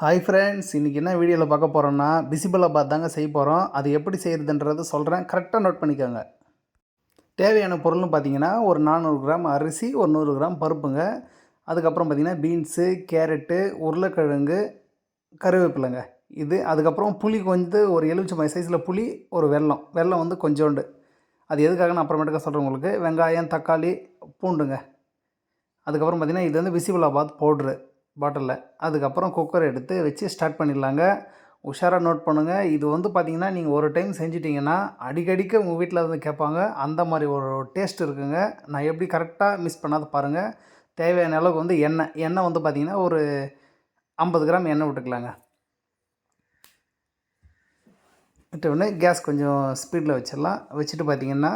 Hi friends இன்றைக்கி என்ன வீடியோவில் பார்க்க போகிறோன்னா பிசிபலாபாத் தாங்க செய்ய போகிறோம் அது எப்படி செய்கிறதுன்றது சொல்கிறேன் கரெக்டாக நோட் பண்ணிக்கோங்க. தேவையான பொருள்னு பார்த்தீங்கன்னா ஒரு நானூறு கிராம் அரிசி ஒரு நூறு கிராம் பருப்புங்க. அதுக்கப்புறம் பார்த்தீங்கன்னா பீன்ஸு கேரட்டு உருளைக்கிழங்கு கருவேப்பிலைங்க. இது அதுக்கப்புறம் புளி கொஞ்சம் ஒரு எலுமிச்சை சைஸில் புளி ஒரு வெல்லம். வெல்லம் வந்து கொஞ்சோண்டு. அது எதுக்காக நான் அப்புறமேட்டுக்கா சொல்கிறேன் உங்களுக்கு. வெங்காயம் தக்காளி பூண்டுங்க. அதுக்கப்புறம் பார்த்தீங்கன்னா இது வந்து பிசிபலாபாத் பவுட்ரு பாட்டிலில். அதுக்கப்புறம் குக்கர் எடுத்து வச்சு ஸ்டார்ட் பண்ணிடலாங்க. உஷாராக நோட் பண்ணுங்கள் இது வந்து பார்த்திங்கன்னா நீங்கள் ஒரு டைம் செஞ்சிட்டிங்கன்னா அடிக்கடிக்கு உங்கள் வீட்டில் வந்து கேட்பாங்க. அந்த மாதிரி ஒரு டேஸ்ட் இருக்குங்க. நான் எப்படி கரெக்டாக மிஸ் பண்ணாத பாருங்கள் தேவையான அளவுக்கு வந்து எண்ணெய். எண்ணெய் வந்து பார்த்திங்கன்னா ஒரு ஐம்பது கிராம் எண்ணெய் விட்டுக்கலாங்க. விட்ட உடனே கேஸ் கொஞ்சம் ஸ்பீடில் வச்சிடலாம். வச்சுட்டு பார்த்திங்கன்னா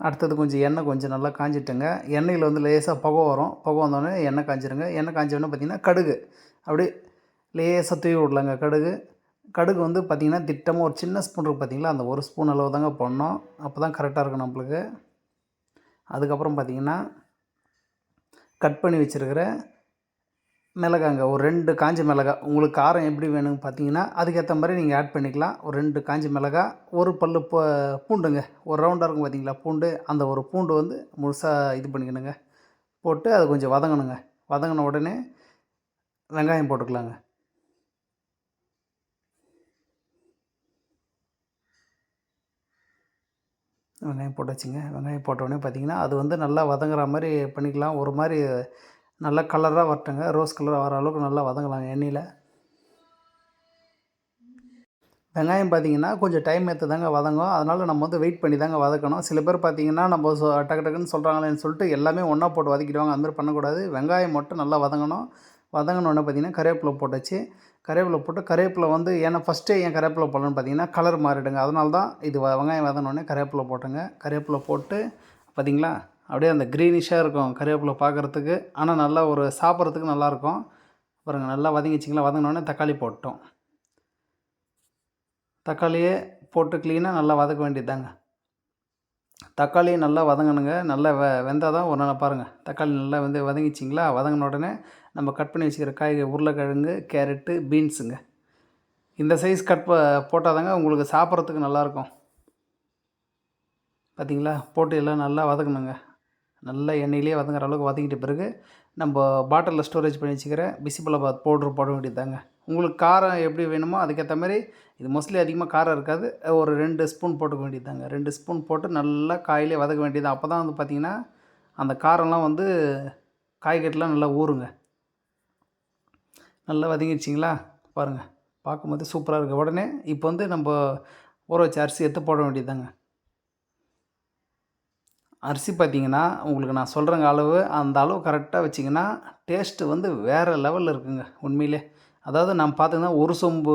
அடுத்தது கொஞ்சம் எண்ணெய் கொஞ்சம் நல்லா காஞ்சிட்டுங்க. எண்ணெயில் வந்து லேசாக புகை வரும். புகை வந்தோடனே எண்ணெய் காஞ்சிருங்க. எண்ணெய் காஞ்சோடனே பார்த்திங்கன்னா கடுகு. அப்படியே லேசாக தூவி விடலாங்க கடுகு. கடுகு வந்து பார்த்திங்கன்னா திட்டமாக ஒரு சின்ன ஸ்பூன் இருக்குது பார்த்திங்களா? அந்த ஒரு ஸ்பூன் அளவு தாங்க போடணும். அப்போ தான் கரெக்டாக இருக்கும் நம்மளுக்கு. அதுக்கப்புறம் பார்த்திங்கன்னா கட் பண்ணி வச்சுருக்கிற மிளகாங்க ஒரு ரெண்டு காஞ்ச மிளகா. உங்களுக்கு காரம் எப்படி வேணும்னு பார்த்தீங்கன்னா அதுக்கேற்ற மாதிரி நீங்கள் ஆட் பண்ணிக்கலாம். ஒரு ரெண்டு காஞ்ச மிளகா ஒரு பல் பூண்டுங்க. ஒரு ரவுண்டாக இருக்கும் பார்த்தீங்களா பூண்டு. அந்த ஒரு பூண்டு வந்து முழுசாக இது பண்ணிக்கணுங்க. போட்டு அதை கொஞ்சம் வதங்கணுங்க. வதங்கின உடனே வெங்காயம் போட்டுக்கலாங்க. வெங்காயம் போட்டு வச்சுங்க வெங்காயம் போட்டோடனே பார்த்தீங்கன்னா அது வந்து நல்லா வதங்குற மாதிரி பண்ணிக்கலாம். ஒரு மாதிரி நல்லா கலராக வரட்டுங்க. ரோஸ் கலராக வர அளவுக்கு நல்லா வதங்கலாங்க எண்ணெயில். வெங்காயம் பார்த்தீங்கன்னா கொஞ்சம் டைம் எடுத்து தாங்க வதங்கும். அதனால் நம்ம வந்து வெயிட் பண்ணி தாங்க வதக்கணும். சில பேர் பார்த்திங்கன்னா நம்ம சொ டக்கு டக்குன்னு சொல்கிறாங்களேன்னு சொல்லிட்டு எல்லாமே ஒன்றா போட்டு வதக்கிடுவாங்க. அந்த பண்ணக்கூடாது. வெங்காயம் மட்டும் நல்லா வதங்கணும். வதங்கினோடனே பார்த்தீங்கன்னா கருவேப்பிலை போட்டாச்சு. கருவேப்பிலை போட்டு கருவேப்பிலை வந்து ஏன்னா ஃபஸ்ட்டே ஏன் கருவேப்பிலை போடலன்னு பார்த்தீங்கன்னா கலர் மாறிடுங்க. அதனால தான் இது வெங்காயம் வதங்கினோடனே கருவேப்பிலை போட்டுங்க கருவேப்பிலை போட்டு பார்த்தீங்களா அப்படியே அந்த க்ரீனிஷாக இருக்கும் கருவேப்பிலை பார்க்குறதுக்கு. ஆனால் நல்லா ஒரு சாப்பிட்றதுக்கு நல்லாயிருக்கும். பாருங்கள் நல்லா வதங்கிச்சிங்களா வதங்கினோடனே தக்காளி போட்டோம். தக்காளியே போட்டு க்ளீனாக நல்லா வதக்க வேண்டியதுதாங்க. தக்காளி நல்லா வதங்கணுங்க. நல்லா வெ வெந்தால் தான் ஒரு நாள் பாருங்கள் தக்காளி நல்லா வந்து வதங்கிச்சிங்களா வதங்கின உடனே நம்ம கட் பண்ணி வச்சுக்கிற காய் உருளைக்கிழங்கு கேரட்டு பீன்ஸுங்க. இந்த சைஸ் கட் ப போட்டால் தாங்க உங்களுக்கு சாப்பிட்றதுக்கு நல்லாயிருக்கும். பார்த்தீங்களா போட்டு எல்லாம் நல்லா வதக்கணுங்க. நல்லா எண்ணெயிலே வதங்குற அளவுக்கு வதக்கிட்ட பிறகு நம்ம பாட்டிலில் ஸ்டோரேஜ் பண்ணி வச்சுக்கிற பிசிபலாபாத் பவுட்ரு போட வேண்டியதாங்க உங்களுக்கு காரம் எப்படி வேணுமோ அதுக்கேற்ற மாதிரி இது மோஸ்ட்லி அதிகமாக காரம் இருக்காது ஒரு ரெண்டு ஸ்பூன் போட்டுக்க வேண்டியதாங்க ரெண்டு ஸ்பூன் போட்டு நல்லா காயிலே வதக்க வேண்டியது. அப்போ தான் வந்து பார்த்திங்கன்னா அந்த காரம்லாம் வந்து காய்கறிலாம் நல்லா ஊறுங்க. நல்லா வதங்கிடுச்சிங்களா? பாருங்கள் பார்க்கும்போது சூப்பராக இருக்குது உடனே இப்போ வந்து நம்ம ஊற வச்ச அரிசி எடுத்து போட வேண்டியதாங்க அரிசி பார்த்தீங்கன்னா உங்களுக்கு நான் சொல்கிறேங்க அளவு அந்த அளவு கரெக்டாக வச்சிங்கன்னா டேஸ்ட்டு வந்து வேறு லெவலில் இருக்குங்க உண்மையிலே. அதாவது நான் பார்த்தீங்கன்னா ஒரு சொம்பு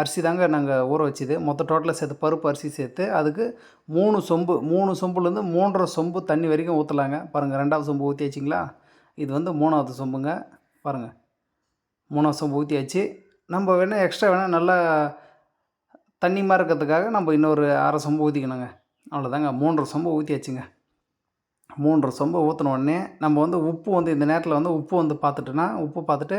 அரிசி தாங்க நாங்கள் ஊற வச்சுது. மொத்த டோட்டலாக சேர்த்து பருப்பு அரிசி சேர்த்து அதுக்கு மூணு சொம்பு மூணு சொம்புலேருந்து மூன்றரை சொம்பு தண்ணி வரைக்கும் ஊற்றலாங்க பாருங்கள் ரெண்டாவது சொம்பு ஊற்றி வச்சிங்களா இது வந்து மூணாவது சொம்புங்க. பாருங்கள் மூணாவது சொம்பு ஊற்றியாச்சு நம்ம வேணால் எக்ஸ்ட்ரா வேணால் நல்லா தண்ணிமாக இருக்கிறதுக்காக நம்ம இன்னொரு அரை சொம்பு ஊற்றிக்கணுங்க அவ்வளோதாங்க மூன்றரை சொம்பு ஊற்றியாச்சுங்க மூன்றரை சொம்பு ஊற்றின உடனே நம்ம வந்து உப்பு வந்து இந்த நேரத்தில் வந்து உப்பு வந்து பார்த்துட்டோன்னா உப்பு பார்த்துட்டு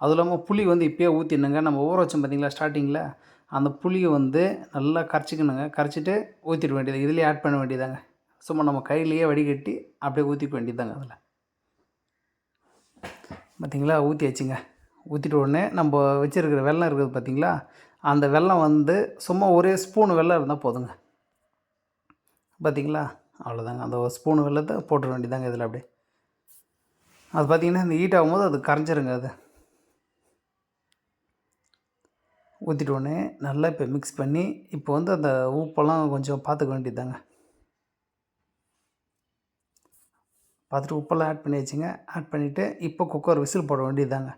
அதுவும் இல்லாமல் புளி வந்து இப்போயே ஊற்றிடணுங்க நம்ம ஊற வச்சோம் பார்த்தீங்களா ஸ்டார்டிங்கில் அந்த புளியை வந்து நல்லா கரைச்சிக்கணுங்க. கரைச்சிட்டு ஊற்றிட வேண்டியது இதுலேயே ஆட் பண்ண வேண்டியதாங்க சும்மா நம்ம கையிலேயே வடிகட்டி அப்படியே ஊற்றிக்க வேண்டியதாங்க அதில். பார்த்தீங்களா ஊற்றி வச்சுங்க ஊற்றிட்ட உடனே நம்ம வச்சுருக்கிற வெள்ளம் இருக்குது பார்த்தீங்களா அந்த வெல்லம் வந்து சும்மா ஒரே ஸ்பூன் வெள்ளம் இருந்தால் போதுங்க. பார்த்தீங்களா அவ்வளோதாங்க. அந்த ஒரு ஸ்பூன் வெள்ளத்தை போட்டுற வேண்டியதாங்க இதில் அப்படியே. அது பார்த்தீங்கன்னா இந்த ஹீட் ஆகும்போது அது கரைஞ்சிருங்க அது. ஊற்றிட்டோடனே நல்லா இப்போ மிக்ஸ் பண்ணி இப்போ வந்து அந்த உப்பெல்லாம் கொஞ்சம் பார்த்துக்க வேண்டியதாங்க பார்த்துட்டு உப்பெல்லாம் ஆட் பண்ணி வச்சுங்க. ஆட் பண்ணிவிட்டு இப்போ குக்கர் விசில் போட வேண்டியதாங்க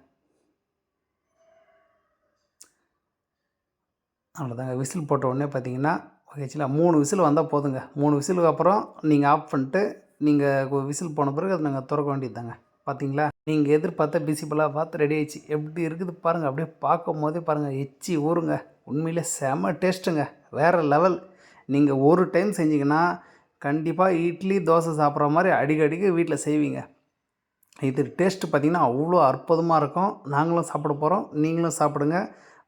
அவ்வளோதாங்க. விசில் போட்ட உடனே பார்த்தீங்கன்னா ஓகேச்சுங்களா? மூணு விசில் வந்தால் போதுங்க. மூணு விசிலுக்கு அப்புறம் நீங்கள் ஆஃப் பண்ணிட்டு நீங்கள் விசில் போன பிறகு அதை நாங்கள் திறக்க வேண்டியது தாங்க பார்த்தீங்களா நீங்கள் எதிர்பார்த்த பிசிபிளாக பார்த்து ரெடி ஆயிடுச்சு. எப்படி இருக்குது பாருங்கள் அப்படியே பார்க்கும் போதே பாருங்கள் எச்சி ஊறுங்க. உண்மையிலே செம டேஸ்ட்டுங்க. வேறு லெவல். நீங்கள் ஒரு டைம் செஞ்சிங்கன்னா கண்டிப்பாக இட்லி தோசை சாப்பிட்ற மாதிரி அடிக்கடிக்கு வீட்டில் செய்வீங்க. இது டேஸ்ட்டு பார்த்திங்கன்னா அவ்வளோ அற்புதமாக இருக்கும். நாங்களும் சாப்பிட போகிறோம் நீங்களும் சாப்பிடுங்க.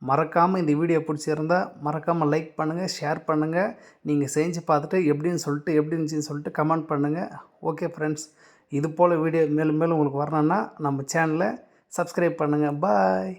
மறக்காமல் இந்த வீடியோ பிடிச்சிருந்தா மறக்காமல் லைக் பண்ணுங்கள் ஷேர் பண்ணுங்கள் நீங்கள் செஞ்சு பார்த்துட்டு எப்படின்னு சொல்லிட்டு எப்படி இருந்துச்சுன்னு சொல்லிட்டு கமெண்ட் பண்ணுங்கள் ஓகே ஃப்ரெண்ட்ஸ். இது போல் வீடியோ மேலும் மேலும் உங்களுக்கு வரணுன்னா நம்ம சேனலை சப்ஸ்கிரைப் பண்ணுங்கள் பாய்.